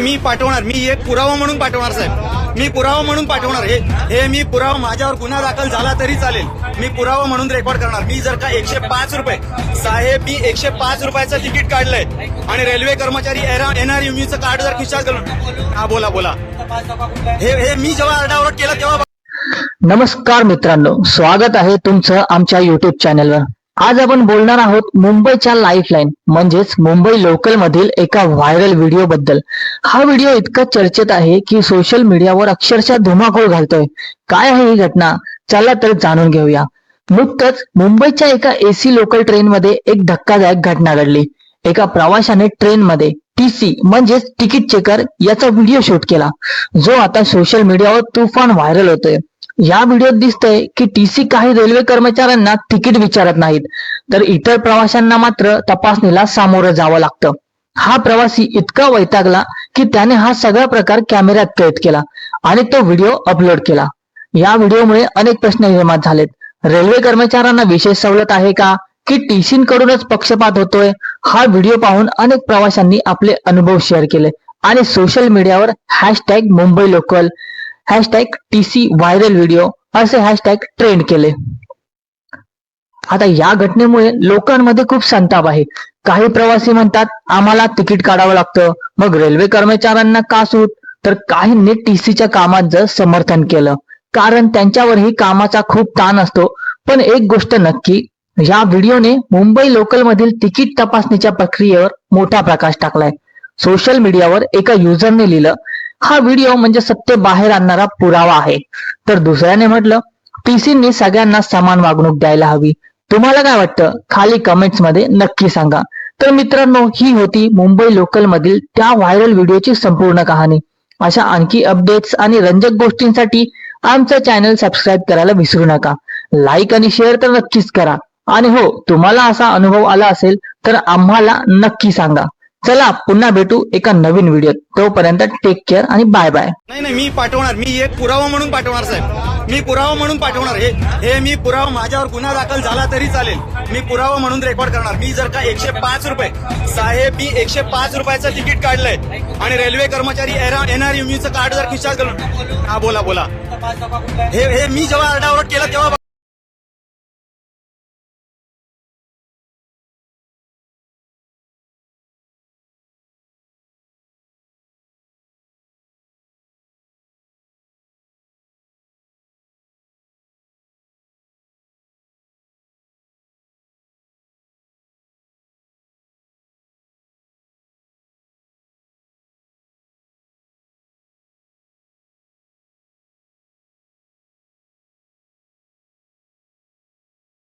नाही मी पाठवणार. मी एक पुरावा म्हणून पाठवणार साहेब. मी पुरावा म्हणून पाठवणार. हे हे मी पुरावा माझ्यावर गुन्हा दाखल झाला तरी चालेल. मी पुरावा म्हणून रेकॉर्ड करणार. मी जर का एकशे पाच रुपये साहेब मी एकशे पाच रुपयाचं तिकीट काढलंय आणि रेल्वे कर्मचारी एनआरएमयूचं कार्ड जर खिशात घालून हा बोला बोला. हे हे मी जेव्हा आरडाओरड केला तेव्हा नमस्कार मित्रांनो. स्वागत आहे तुमचं आमच्या युट्यूब चॅनेलवर आज आपण बोलणार आहोत मुंबईच्या लाईफलाईन म्हणजेच मुंबई लोकल मधील एका व्हायरल व्हिडिओ बद्दल. हा व्हिडिओ इतका चर्चेत आहे की सोशल मीडियावर अक्षरशः धुमाकूळ घालतोय. काय आहे ही घटना? चला तर जाणून घेऊया. नुकतंच मुंबईच्या एका एसी लोकल ट्रेन मध्ये एक धक्कादायक घटना घडली. एका प्रवाशाने ट्रेन मध्ये टीसी म्हणजेच तिकीट चेकर याचा व्हिडिओ शूट केला. जो आता सोशल मीडियावर तुफान व्हायरल होतोय. या व्हिडिओत दिसतंय की टीसी काही रेल्वे कर्मचाऱ्यांना तिकीट विचारत नाहीत. तर इतर प्रवाशांना मात्र तपासणीला सामोरं जावं लागतं. हा प्रवासी इतका वैतागला की त्याने हा सगळा प्रकार कॅमेऱ्यात कैद केला आणि तो व्हिडिओ अपलोड केला. या व्हिडिओमुळे अनेक प्रश्न निर्माण झालेत. रेल्वे कर्मचाऱ्यांना विशेष सवलत आहे का? की टीसींकडूनच पक्षपात होतोय? हा व्हिडिओ पाहून अनेक प्रवाशांनी आपले अनुभव शेअर केले आणि सोशल मीडियावर hashtag Mumbai local hashtag TC viral video असे हॅशटॅग ट्रेंड केले. आता या घटनेमुळे लोकांमध्ये खूप संताप आहे. काही प्रवासी म्हणतात आम्हाला तिकीट काढावं लागतं. मग रेल्वे कर्मचाऱ्यांना का सूट? तर काहींनी टीसीच्या कामाचं समर्थन केलं. कारण त्यांच्यावरही कामाचा खूप ताण असतो. पण एक गोष्ट नक्की या व्हिडिओने मुंबई लोकल मधील तिकीट तपासणीच्या प्रक्रियेवर मोठा प्रकाश टाकलाय. सोशल मीडियावर एका युजरने लिहिलं हा व्हिडिओ म्हणजे सत्य बाहेर आणणारा पुरावा आहे. तर दुसऱ्याने म्हटलं टीसींनी सगळ्यांना समान वागणूक द्यायला हवी. तुम्हाला काय वाटतं? खाली कमेंट्समध्ये नक्की सांगा. तर मित्रांनो ही होती मुंबई लोकल मधील त्या व्हायरल व्हिडिओची संपूर्ण कहाणी. अशा आणखी अपडेट्स आणि रंजक गोष्टींसाठी आमचं चॅनल सबस्क्राईब करायला विसरू नका. लाईक आणि शेअर तर नक्कीच करा. आणि हो तुम्हाला असा अनुभव आला असेल तर आम्हाला नक्की सांगा. चला पुन्हा भेटू एका नवीन व्हिडिओत तोपर्यंत टेक केअर आणि बाय बाय नाही नाही मी पाठवणार. मी एक पुरावा म्हणून पाठवणार साहेब. मी पुरावा म्हणून पाठवणार. हे हे मी पुरावा माझ्यावर गुन्हा दाखल झाला तरी चालेल. मी पुरावा म्हणून रेकॉर्ड करणार. मी जर का एकशे पाच रुपये साहेब मी एकशे पाच रुपयाचं तिकीट काढलंय आणि रेल्वे कर्मचारी एनआरएमयूचं कार्ड जर खिशात घालून हा बोला बोला. हे हे मी जेव्हा आरडाओरड केला तेव्हा